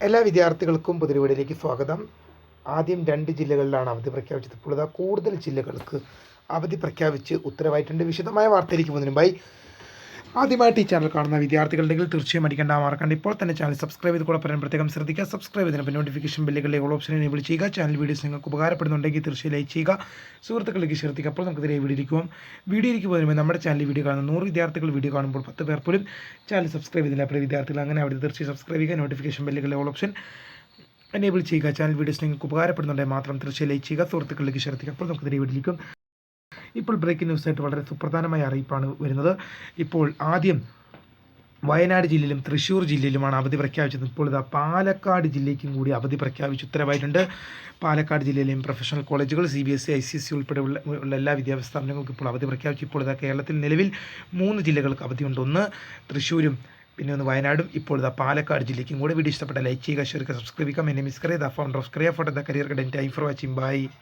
എല്ലാ വിദ്യാർത്ഥികൾക്കും പുതിരുവീടിലേക്ക് സ്വാഗതം. ആദ്യം രണ്ട് ജില്ലകളിലാണ് അവധി പ്രഖ്യാപിച്ചത്. ഇപ്പോൾ കൂടുതൽ ജില്ലകൾക്ക് അവധി പ്രഖ്യാപിച്ച് ഉത്തരവായിട്ടുണ്ട്. വിശദമായ വാർത്തയിലേക്ക് പോകുന്നതിന് ആദ്യമായിട്ട് ഈ ചാനൽ കാണുന്ന വിദ്യാർത്ഥികളുണ്ടെങ്കിൽ തീർച്ചയായും അടിക്കേണ്ട മാർക്കാണ്ട് ഇപ്പോൾ തന്നെ ചാനൽ സബ്സ്ക്രൈബ് ചെയ്ത് കൂടെ പറയാൻ പ്രത്യേകം ശ്രദ്ധിക്കുക. സബ്സ്ക്രൈബ് ചെയ്തതിന് നോട്ടിഫിക്കേഷൻ ബില്ലുകളിലെ ഓൾ ഓപ്ഷൻ എനേബിൾ ചെയ്യുക. ചാനൽ വീഡിയോസ് നിങ്ങൾക്ക് ഉപകാരപ്പെടുന്നുണ്ടെങ്കിൽ തീർച്ചയായും ലൈക്ക് ചെയ്യുക. സുഹൃത്തുക്കളിലേക്ക് ശ്രദ്ധിക്കുക അപ്പോൾ നമുക്ക് ഇതിലെ വീഡിയോ ഇരിക്കും. വീഡിയോയിലേക്ക് പോകുമ്പോൾ നമ്മുടെ ചാനൽ വീഡിയോ കാണുന്ന നൂറ് വിദ്യാർത്ഥികൾ വീഡിയോ കാണുമ്പോൾ പത്ത് പേർ പോലും ചാനൽ സബ്സ്ക്രൈബ് ചെയ്തില്ല. അപ്പോൾ വിദ്യാർത്ഥികൾ അങ്ങനെ അവിടെ തീർച്ചയായും സബ്സ്ക്രൈബ് ചെയ്യുക. നോട്ടിഫിക്കേഷൻ ബില്ലുകളിലെ ഓൾ ഓപ്ഷൻ എനേബിൾ ചെയ്യുക. ചാനൽ വീഡിയോസ് നിങ്ങൾക്ക് ഉപകാരപ്പെടുന്നുണ്ടെങ്കിൽ മാത്രം തീർച്ചയായും ലൈക്ക് ചെയ്യുക. സുഹൃത്തുക്കളിലേക്ക് ശ്രദ്ധിക്കുക അപ്പോൾ നമുക്ക് ഇതിലെ വീഡിയോയിലേക്കും ഇപ്പോൾ ബ്രേക്കിംഗ് ന്യൂസായിട്ട് വളരെ സുപ്രധാനമായ അറിയിപ്പാണ് വരുന്നത്. ഇപ്പോൾ ആദ്യം വയനാട് ജില്ലയിലും തൃശ്ശൂർ ജില്ലയിലുമാണ് അവധി പ്രഖ്യാപിച്ചത്. ഇപ്പോൾ ഇതാ പാലക്കാട് ജില്ലയ്ക്കും കൂടി അവധി പ്രഖ്യാപിച്ച് ഉത്തരവായിട്ടുണ്ട്. പാലക്കാട് ജില്ലയിലെയും പ്രൊഫഷണൽ കോളേജുകൾ C B S E I C C ഉൾപ്പെടെ ഉള്ള എല്ലാ വിദ്യാഭ്യാസ സ്ഥാപനങ്ങൾക്കും ഇപ്പോൾ അവധി പ്രഖ്യാപിച്ചു. ഇപ്പോൾ ഇതാ കേരളത്തിൽ നിലവിൽ മൂന്ന് ജില്ലകൾക്ക് അവധിയുണ്ട് ഒന്ന് തൃശ്ശൂരും പിന്നെ ഒന്ന് വയനാടും. ഇപ്പോൾ ഇതാ പാലക്കാട് ജില്ലയ്ക്കും കൂടി വീഡിയോ ഇഷ്ടപ്പെട്ട ലൈക്ക് ചെയ്യുക ഷെയർ സബ്സ്ക്രൈബ് ചെയ്യുക. എന്നെ miss Kariya the founder of Kariya photo the career dent I for watching bye